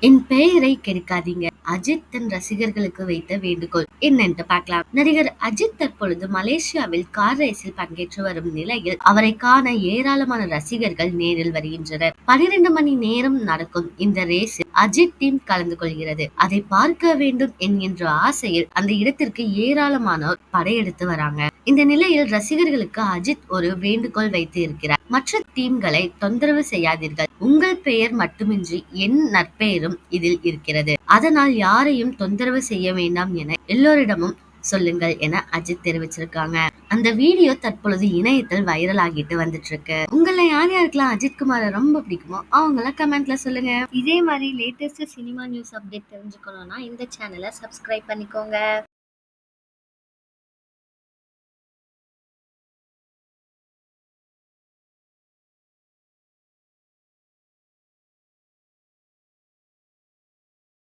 என் பெயரை கெடுக்காதீங்க. அஜித் தன் ரசிகர்களுக்கு வைத்த வேண்டுகோள். என்னென்று பார்க்கலாம். நடிகர் அஜித் தற்பொழுது மலேசியாவில் கார் ரேஸில் பங்கேற்று வரும் நிலையில் அவரை காண ஏராளமான ரசிகர்கள் நேரில் வருகின்றனர். பனிரெண்டு மணி நேரம் நடக்கும் இந்த ரேஸில் அஜித் டீம் கலந்து கொள்கிறது. அதை பார்க்க வேண்டும் என்கின்ற ஆசையில் அந்த இடத்திற்கு ஏராளமானோர் படையெடுத்து வராங்க. இந்த நிலையில் ரசிகர்களுக்கு அஜித் ஒரு வேண்டுகோள் வைத்து இருக்கிறார். மற்ற டீம்களை தொந்தரவு செய்யாதீர்கள். உங்கள் பெயர் மட்டுமின்றி என் நற்பெயரும் இதில் இருக்கிறது. அதனால் யாரையும் தொந்தரவு செய்ய வேண்டாம் என எல்லோரிடமும் சொல்லுங்கள் என அஜித் தெரிவிச்சிருக்காங்க. அந்த வீடியோ தற்பொழுது இணையத்தில் வைரல் ஆகிட்டு வந்துட்டு இருக்கு உங்களை யார் யாருக்கெல்லாம் அஜித் குமார ரொம்ப பிடிக்குமோ அவங்கள கமெண்ட்ல சொல்லுங்க. இதே மாதிரி லேட்டஸ்ட் சினிமா நியூஸ் அப்டேட் தெரிஞ்சுக்கணும்னா இந்த சேனலை சப்ஸ்கிரைப் பண்ணிக்கோங்க.